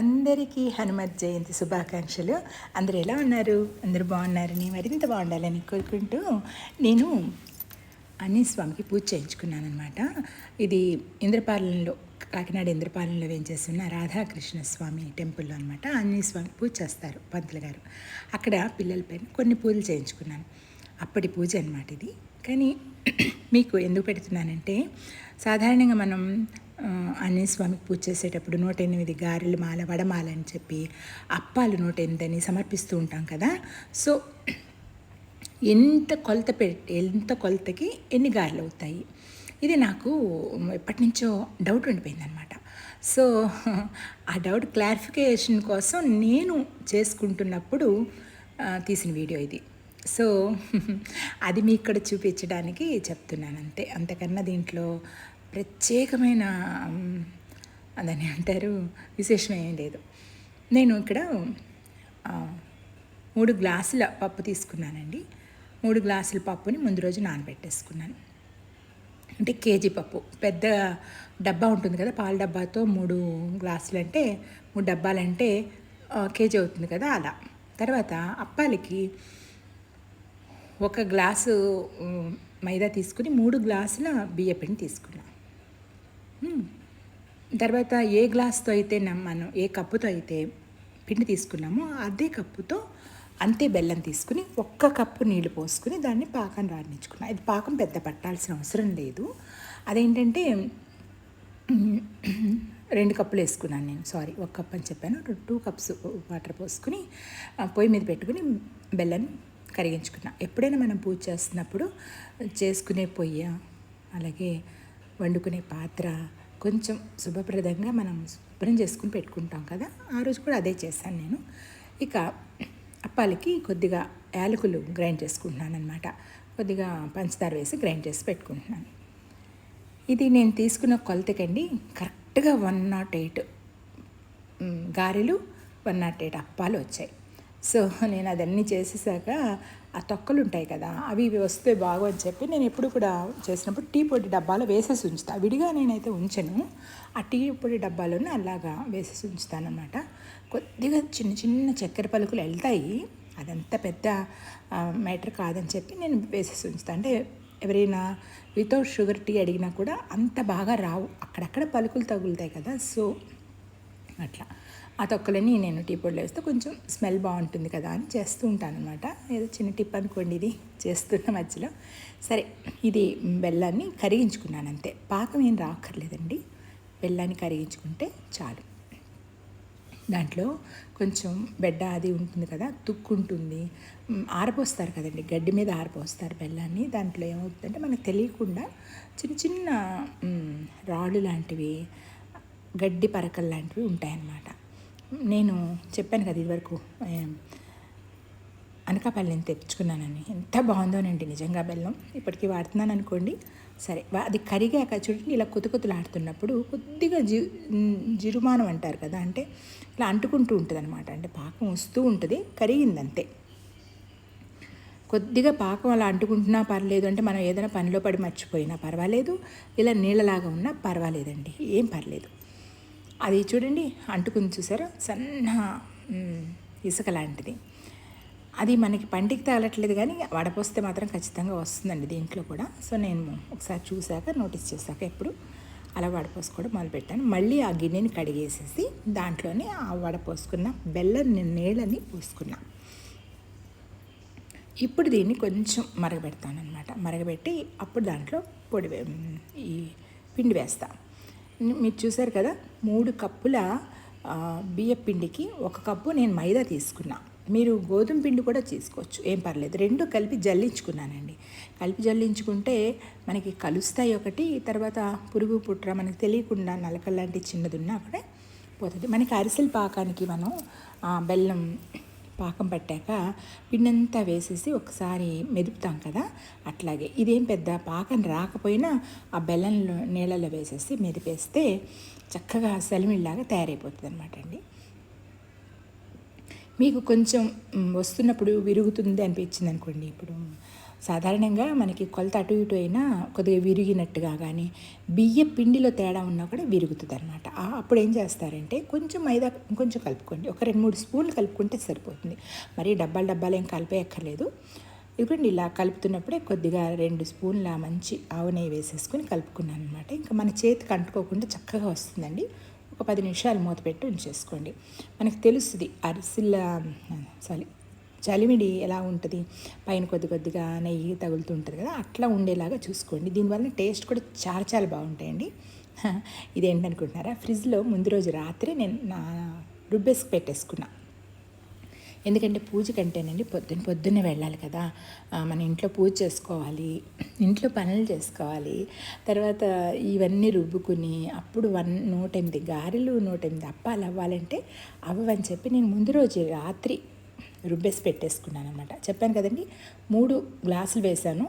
అందరికీ హనుమత్ జయంతి శుభాకాంక్షలు. అందరు ఎలా ఉన్నారు? అందరూ బాగున్నారని మరింత బాగుండాలని కోరుకుంటూ నేను అన్నీ స్వామికి పూజ చేయించుకున్నాను అనమాట ఇది ఇంద్రపాలెంలో కాకినాడ ఇంద్రపాలెంలో వేయించేస్తున్న రాధాకృష్ణ స్వామి టెంపుల్లో అనమాట ఆంజనేయ స్వామి పూజ చేస్తారు పంతులు గారు. అక్కడ పిల్లల పైన కొన్ని పూజలు చేయించుకున్నాను. అప్పటి పూజ అనమాట ఇది. కానీ మీకు ఎందుకు పెడుతున్నానంటే సాధారణంగా మనం ఆ, ఆంజనేయ స్వామికి పూజ చేసేటప్పుడు నూట ఎనిమిది గారెలు మాల వడమాల అని చెప్పి అప్పాలు నూట ఎనిమిది అని సమర్పిస్తూ ఉంటాం కదా. సో ఎంత కొలత పెట్టి ఎంత కొలతకి ఎన్ని గారెలు అవుతాయి? ఇది నాకు ఎప్పటి నుంచో డౌట్ ఉండిపోయింది అనమాట సో ఆ డౌట్ క్లారిఫికేషన్ కోసం నేను చేసుకుంటున్నప్పుడు తీసిన వీడియో ఇది. సో అది మీ ఇక్కడ చూపించడానికి చెప్తున్నాను అంతే. అంతకన్నా దీంట్లో ప్రత్యేకమైన అదని అంటారు విశేషం ఏం లేదు. నేను ఇక్కడ మూడు గ్లాసుల పప్పు తీసుకున్నానండి. మూడు గ్లాసుల పప్పుని ముందు రోజు నానబెట్టేసుకున్నాను. అంటే కేజీ పప్పు. పెద్ద డబ్బా ఉంటుంది కదా పాల డబ్బాతో మూడు గ్లాసులు అంటే మూడు డబ్బాలంటే కేజీ అవుతుంది కదా అలా. తర్వాత అప్పాలకి ఒక గ్లాసు మైదా తీసుకుని మూడు గ్లాసుల బియ్యపిండి తీసుకున్నాం. తర్వాత ఏ గ్లాస్తో అయితే మనం ఏ కప్పుతో అయితే పిండి తీసుకున్నామో అదే కప్పుతో అంతే బెల్లం తీసుకుని ఒక్క కప్పు నీళ్ళు పోసుకుని దాన్ని పాకం రాడించుకున్నాం ఇది పాకం పెద్ద పట్టాల్సిన అవసరం లేదు. అదేంటంటే రెండు కప్పులు వేసుకున్నాను నేను. సారీ ఒక కప్ అని చెప్పాను. టూ కప్స్ వాటర్ పోసుకుని పొయ్యి మీద పెట్టుకుని బెల్లం కరిగించుకున్నా. ఎప్పుడైనా మనం పూజ చేస్తున్నప్పుడు చేసుకునే పొయ్య అలాగే వండుకునే పాత్ర కొంచెం శుభప్రదంగా మనం శుభ్రం చేసుకుని పెట్టుకుంటాం కదా ఆ రోజు కూడా అదే చేశాను నేను. ఇక అప్పాలకి కొద్దిగా యాలకులు గ్రైండ్ చేసుకుంటున్నాను అనమాట కొద్దిగా పంచదార వేసి గ్రైండ్ చేసి పెట్టుకుంటున్నాను. ఇది నేను తీసుకున్న కొలతకండి కరెక్ట్గా వన్ నాట్ ఎయిట్ గారెలు వన్ నాట్ ఎయిట్ అప్పాలు వచ్చాయి. సో నేను అదన్నీ చేసేసాక ఆ తొక్కలు ఉంటాయి కదా అవి ఇవి వస్తే బాగు అని చెప్పి నేను ఎప్పుడు కూడా చేసినప్పుడు టీ పొడి డబ్బాలో వేసేసి ఉంచుతా. విడిగా నేనైతే ఉంచను. ఆ టీ పొడి డబ్బాలోనే అలాగా వేసేసి ఉంచుతాను అనమాట కొద్దిగా చిన్న చిన్న చక్కెర పలుకులు వెళ్తాయి. అదంత పెద్ద మ్యాటర్ కాదని చెప్పి నేను వేసేసి ఉంచుతాను అంటే ఎవరైనా వితౌట్ షుగర్ టీ అడిగినా కూడా అంత బాగా రావు. అక్కడక్కడ పలుకులు తగులుతాయి కదా సో అట్లా. ఆ తొక్కలని నేను టీ పొడిలో వేస్తే కొంచెం స్మెల్ బాగుంటుంది కదా అని చేస్తూ ఉంటాను అనమాట ఏదో చిన్న టిప్ అనుకోండి ఇది చేస్తున్న మధ్యలో. సరే ఇది బెల్లాన్ని కరిగించుకున్నాను అంతే. పాకం ఏం రాక్కర్లేదండి. బెల్లాన్ని కరిగించుకుంటే చాలు. దాంట్లో కొంచెం బెడ్డ అది ఉంటుంది కదా తుక్కుంటుంది. ఆరపోస్తారు కదండి గడ్డి మీద ఆరపోస్తారు బెల్లాన్ని. దాంట్లో ఏమవుతుందంటే మనకు తెలియకుండా చిన్న చిన్న రాళ్ళు లాంటివి గడ్డి పరకలు లాంటివి ఉంటాయన్నమాట. నేను చెప్పాను కదా ఇదివరకు అనకాపల్లి అనకాపల్లిని తెచ్చుకున్నానని. ఎంత బాగుందోనండి నిజంగా బెల్లం. ఇప్పటికీ వాడుతున్నాను అనుకోండి సరే అది కరిగాక చూడండి ఇలా కుతుకుతులాడుతున్నప్పుడు కొద్దిగా జి జిరుమానం అంటారు కదా అంటే ఇలా అంటుకుంటూ ఉంటుంది అనమాట అంటే పాకం వస్తూ ఉంటుంది కరిగిందంతే. కొద్దిగా పాకం అలా అంటుకుంటున్నా పర్లేదు అంటే మనం ఏదైనా పనిలో పడి మర్చిపోయినా పర్వాలేదు ఇలా నీళ్ళలాగా ఉన్నా పర్వాలేదండి ఏం పర్లేదు. అది చూడండి అంటుకుని చూసారా? సన్న ఇసుక లాంటిది. అది మనకి పంటికి తగలట్లేదు కానీ వడపోస్తే మాత్రం ఖచ్చితంగా వస్తుందండి దీంట్లో కూడా. సో నేను ఒకసారి చూశాక నోటీస్ చేశాక ఎప్పుడు అలా వడపోసుకోవడం మొదలుపెట్టాను. మళ్ళీ ఆ గిన్నెని కడిగేసేసి దాంట్లోనే ఆ వడపోసుకున్న బెల్లం నీళ్ళని పోసుకున్నా. ఇప్పుడు దీన్ని కొంచెం మరగబెడతాను అనమాట మరగబెట్టి అప్పుడు దాంట్లో పొడి ఈ పిండి వేస్తాను మీరు చూసారు కదా మూడు కప్పుల బియ్యపిండికి బియ్య పిండికి ఒక కప్పు నేను మైదా తీసుకున్నా. మీరు గోధుమ పిండి కూడా తీసుకోవచ్చు ఏం పర్లేదు. రెండు కలిపి జల్లించుకున్నానండి. కలిపి జల్లించుకుంటే మనకి కలుస్తాయి ఒకటి తర్వాత పురుగు పుట్ర మనకి తెలియకుండా నలకల్ లాంటి చిన్నది ఉన్నా కూడా పోతుంది. మనకి అరిసెల పాకానికి మనం బెల్లం పాకం పట్టాక పిండంతా వేసేసి ఒకసారి మెదుపుతాం కదా అట్లాగే. ఇదేం పెద్ద పాకం రాకపోయినా ఆ బెల్లంలో నీళ్ళలో వేసేసి మెదిపేస్తే చక్కగా సెలమిళ్ళలాగా తయారైపోతుంది అనమాట అండి. మీకు కొంచెం వస్తున్నప్పుడు విరుగుతుంది అనిపించింది అనుకోండి ఇప్పుడు. సాధారణంగా మనకి కొలత అటు ఇటు అయినా కొద్దిగా విరిగినట్టుగా కానీ బియ్య పిండిలో తేడా ఉన్నా కూడా విరుగుతుంది అనమాట అప్పుడు ఏం చేస్తారంటే కొంచెం మైదా కొంచెం కలుపుకోండి. ఒక రెండు మూడు స్పూన్లు కలుపుకుంటే సరిపోతుంది. మరి డబ్బాలు డబ్బాలు ఏం కలిపేయక్కర్లేదు. ఇదిగోండి ఇలా కలుపుతున్నప్పుడే కొద్దిగా రెండు స్పూన్ల మంచి ఆవు నెయ్యి వేసేసుకుని కలుపుకున్నాను అనమాట ఇంకా మన చేతికి అంటుకోకుండా చక్కగా వస్తుందండి. ఒక పది నిమిషాలు మూత పెట్టి ఉంచేసుకోండి. మనకు తెలుస్తుంది అరిసిల్ల సారీ చలిమిడి ఎలా ఉంటుంది? పైన కొద్ది కొద్దిగా నెయ్యి తగులుతుంటుంది కదా అట్లా ఉండేలాగా చూసుకోండి. దీనివల్ల టేస్ట్ కూడా చాలా చాలా బాగుంటాయండి. ఇదేంటనుకుంటున్నారా? ఫ్రిడ్జ్లో ముందు రోజు రాత్రి నేను నా రుబ్బేసి పెట్టేసుకున్నా. ఎందుకంటే పూజ కంటేనండి పొద్దున్న పొద్దున్నే వెళ్ళాలి కదా. మన ఇంట్లో పూజ చేసుకోవాలి ఇంట్లో పనులు చేసుకోవాలి. తర్వాత ఇవన్నీ రుబ్బుకుని అప్పుడు వన్ నూట ఎనిమిది గారెలు నూట ఎనిమిది అప్పాలు అవ్వాలంటే అవ్వని చెప్పి నేను ముందు రోజు రాత్రి రుబ్బేసి పెట్టేసుకున్నాను అనమాట చెప్పాను కదండి మూడు గ్లాసులు వేశాను.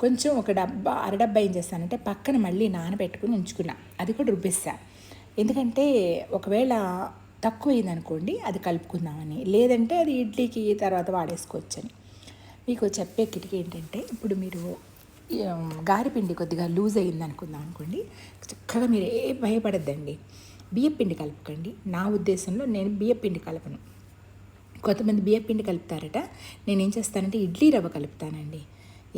కొంచెం ఒక డబ్బా అరడబ్బా ఏం చేస్తానంటే పక్కన మళ్ళీ నానబెట్టుకుని ఉంచుకున్నా. అది కూడా రుబ్బేసా. ఎందుకంటే ఒకవేళ తక్కువ అయిందనుకోండి అది కలుపుకుందామని. లేదంటే అది ఇడ్లీకి తర్వాత వాడేసుకోవచ్చని. మీకు చెప్పే కిటికీ ఏంటంటే ఇప్పుడు మీరు గారిపిండి కొద్దిగా లూజ్ అయింది అనుకుందాం అనుకోండి చక్కగా మీరు ఏ భయపడద్దండి. బియ్యపిండి కలుపుకోండి. నా ఉద్దేశంలో నేను బియ్యపిండి కలపను. కొంతమంది బియ్యపిండి కలుపుతారట. నేను ఏం చేస్తానంటే ఇడ్లీ రవ్వ కలుపుతానండి.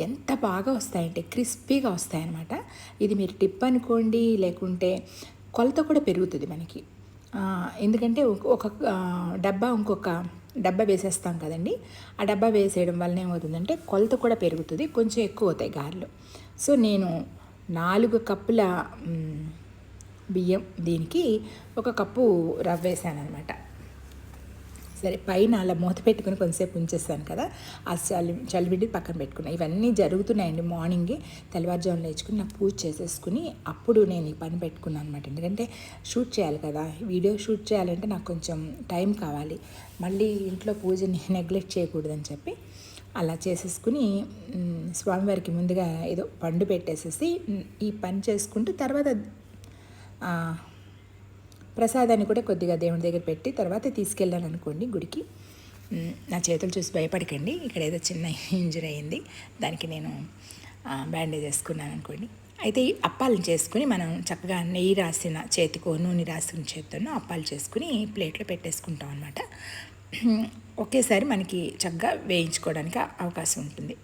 ఎంత బాగా వస్తాయంటే క్రిస్పీగా వస్తాయన్నమాట. ఇది మీరు టిప్ అనుకోండి లేకుంటే కొలత కూడా పెరుగుతుంది మనకి. ఎందుకంటే ఒక డబ్బా ఇంకొక డబ్బా వేసేస్తాం కదండి. ఆ డబ్బా వేసేయడం వల్ల ఏమవుతుందంటే కొలత కూడా పెరుగుతుంది కొంచెం ఎక్కువ అవుతాయి గారెలు. సో నేను నాలుగు కప్పుల బియ్యం దీనికి ఒక కప్పు రవ్వ వేసాను అనమాట సరే పైన అలా మూత పెట్టుకుని కొంతసేపు ఉంచేస్తాను కదా ఆ చలి చలిబిడ్డి పక్కన పెట్టుకున్నాను ఇవన్నీ జరుగుతున్నాయండి మార్నింగే తెల్లవారుజామున లేచుకుని నాకు పూజ చేసేసుకుని అప్పుడు నేను ఈ పని పెట్టుకున్నాను అనమాట ఎందుకంటే షూట్ చేయాలి కదా వీడియో షూట్ చేయాలంటే నాకు కొంచెం టైం కావాలి. మళ్ళీ ఇంట్లో పూజని నెగ్లెక్ట్ చేయకూడదని చెప్పి అలా చేసేసుకుని స్వామివారికి ముందుగా ఏదో పండు పెట్టేసేసి ఈ పని చేసుకుంటూ తర్వాత ప్రసాదాన్ని కూడా కొద్దిగా దేవుని దగ్గర పెట్టి తర్వాత తీసుకెళ్ళాను అనుకోండి గుడికి నా చేతులు చూసి భయపడకండి. ఇక్కడ ఏదో చిన్న ఇంజరీ అయింది. దానికి నేను బ్యాండేజ్ వేసుకున్నాను అనుకోండి అయితే ఈ అప్పాలను చేసుకుని మనం చక్కగా నెయ్యి రాసిన చేతికో నూనె రాసిన చేతితోనో అప్పాలు చేసుకుని ప్లేట్లో పెట్టేసుకుంటాం అనమాట ఒకేసారి మనకి చక్కగా వేయించుకోవడానికి అవకాశం ఉంటుంది.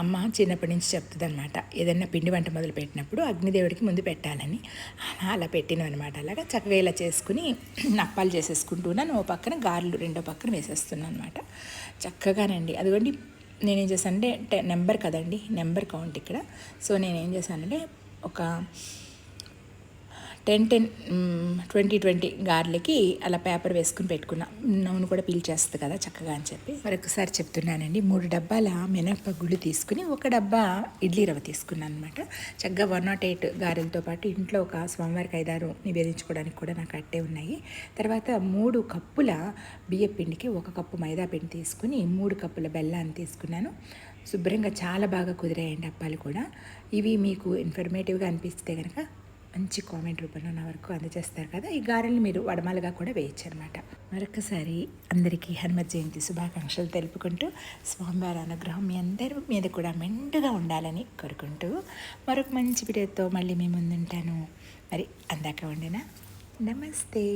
అమ్మ చిన్నప్పటి నుంచి చెప్తుంది అనమాట ఏదైనా పిండి వంట మొదలు పెట్టినప్పుడు అగ్నిదేవుడికి ముందు పెట్టాలని. అలా పెట్టినవన్నమాట. అలాగా చక్కగా ఇలా చేసుకుని నప్పాలు చేసేసుకుంటున్నాను ఓ పక్కన గారెలు రెండో పక్కన వేసేస్తున్నాను అనమాట చక్కగానండి. అదిగోండి నేనేం చేశానంటే నెంబర్ కదండి నెంబర్ కౌంట్ ఇక్కడ. సో నేనేం చేశానంటే ఒక టెన్ టెన్ ట్వంటీ ట్వంటీ గార్లకి అలా పేపర్ వేసుకుని పెట్టుకున్నా. నూనె కూడా పీల్చేస్తుంది కదా చక్కగా అని చెప్పి. మరొకసారి చెప్తున్నానండి మూడు డబ్బాల మినప్ప గుళ్ళు తీసుకుని ఒక డబ్బా ఇడ్లీ రవ్వ తీసుకున్నాను అనమాట చక్కగా వన్ నాట్ ఎయిట్ గారెలతో పాటు ఇంట్లో ఒక స్వామివారికి ఐదారు నివేదించుకోవడానికి కూడా నాకు అట్టే ఉన్నాయి. తర్వాత మూడు కప్పుల బియ్య పిండికి ఒక కప్పు మైదా పిండి తీసుకుని మూడు కప్పుల బెల్లాన్ని తీసుకున్నాను. శుభ్రంగా చాలా బాగా కుదిరాయండి అప్పాలు కూడా. ఇవి మీకు ఇన్ఫర్మేటివ్గా అనిపిస్తే కనుక మంచి కామెంట్ రూపంలో నా వరకు అందజేస్తారు కదా. ఈ గారెల్ని మీరు వడమాలుగా కూడా వేయచ్చు అనమాట మరొకసారి అందరికీ హనుమత్ జయంతి శుభాకాంక్షలు తెలుపుకుంటూ స్వామివారి అనుగ్రహం మీ అందరి మీద కూడా మెండుగా ఉండాలని కోరుకుంటూ మరొక మంచి వీడియోతో మళ్ళీ మీ ముందుంటాను. మరి అందాక వండిన నమస్తే.